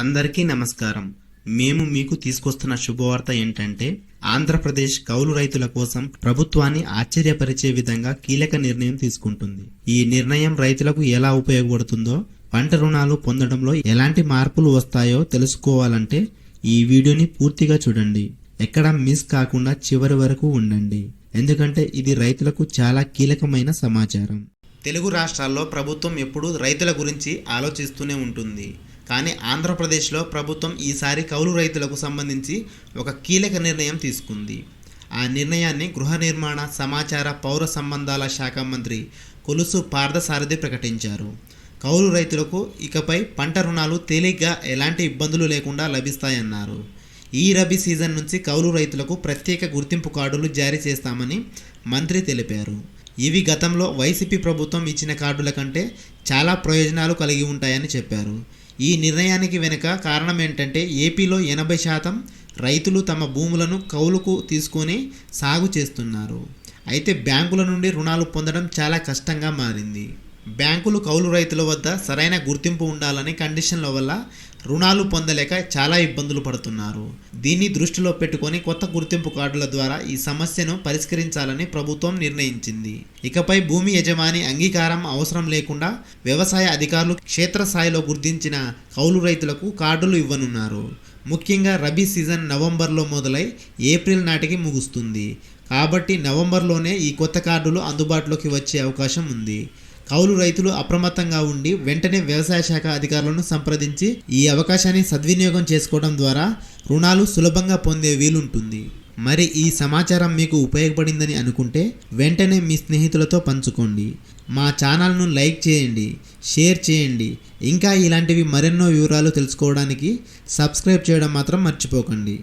అందరికీ నమస్కారం. మేము మీకు తీసుకొస్తున్న శుభవార్త ఏంటంటే ఆంధ్రప్రదేశ్ కౌలు రైతుల కోసం ప్రభుత్వాన్ని ఆశ్చర్యపరిచే విధంగా కీలక నిర్ణయం తీసుకుంటుంది. ఈ నిర్ణయం రైతులకు ఎలా ఉపయోగపడుతుందో పంట రుణాలు పొందడంలో ఎలాంటి మార్పులు వస్తాయో తెలుసుకోవాలంటే ఈ వీడియోని పూర్తిగా చూడండి. ఎక్కడ మిస్ కాకుండా చివరి వరకు ఉండండి. ఎందుకంటే ఇది రైతులకు చాలా కీలకమైన సమాచారం. తెలుగు రాష్ట్రాల్లో ప్రభుత్వం ఎప్పుడూ రైతుల గురించి ఆలోచిస్తూనే ఉంటుంది. కానీ ఆంధ్రప్రదేశ్లో ప్రభుత్వం ఈసారి కౌలు రైతులకు సంబంధించి ఒక కీలక నిర్ణయం తీసుకుంది. ఆ నిర్ణయాన్ని గృహ నిర్మాణ సమాచార పౌర సంబంధాల శాఖ మంత్రి కొలుసు పార్థసారథి ప్రకటించారు. కౌలు రైతులకు ఇకపై పంట రుణాలు తేలిగ్గా ఎలాంటి ఇబ్బందులు లేకుండా లభిస్తాయన్నారు. ఈ రబీ సీజన్ నుంచి కౌలు రైతులకు ప్రత్యేక గుర్తింపు కార్డులు జారీ చేస్తామని మంత్రి తెలిపారు. ఇవి గతంలో వైసీపీ ప్రభుత్వం ఇచ్చిన కార్డుల కంటే చాలా ప్రయోజనాలు కలిగి ఉంటాయని చెప్పారు. ఈ నిర్ణయానికి వెనుక కారణం ఏంటంటే ఏపీలో ఎనభై శాతం రైతులు తమ భూములను కౌలుకు తీసుకొని సాగు చేస్తున్నారు. అయితే బ్యాంకుల నుండి రుణాలు పొందడం చాలా కష్టంగా మారింది. బ్యాంకులు కౌలు రైతుల వద్ద సరైన గుర్తింపు ఉండాలని కండిషన్ల వల్ల రుణాలు పొందలేక చాలా ఇబ్బందులు పడుతున్నారు. దీన్ని దృష్టిలో పెట్టుకొని కొత్త గుర్తింపు కార్డుల ద్వారా ఈ సమస్యను పరిష్కరించాలని ప్రభుత్వం నిర్ణయించింది. ఇకపై భూమి యజమాని అంగీకారం అవసరం లేకుండా వ్యవసాయ అధికారులు క్షేత్రస్థాయిలో గుర్తించిన కౌలు రైతులకు కార్డులు ఇవ్వనున్నారు. ముఖ్యంగా రబీ సీజన్ నవంబర్లో మొదలై ఏప్రిల్ నాటికి ముగుస్తుంది. కాబట్టి నవంబర్లోనే ఈ కొత్త కార్డులు అందుబాటులోకి వచ్చే అవకాశం ఉంది. కౌలు రైతులు అప్రమత్తంగా ఉండి వెంటనే వ్యవసాయ శాఖ అధికారులను సంప్రదించి ఈ అవకాశాన్ని సద్వినియోగం చేసుకోవడం ద్వారా రుణాలు సులభంగా పొందే వీలుంటుంది. మరి ఈ సమాచారం మీకు ఉపయోగపడిందని అనుకుంటే వెంటనే మీ స్నేహితులతో పంచుకోండి. మా ఛానల్ను లైక్ చేయండి షేర్ చేయండి. ఇంకా ఇలాంటివి మరెన్నో వివరాలు తెలుసుకోవడానికి సబ్స్క్రైబ్ చేయడం మాత్రం మర్చిపోకండి.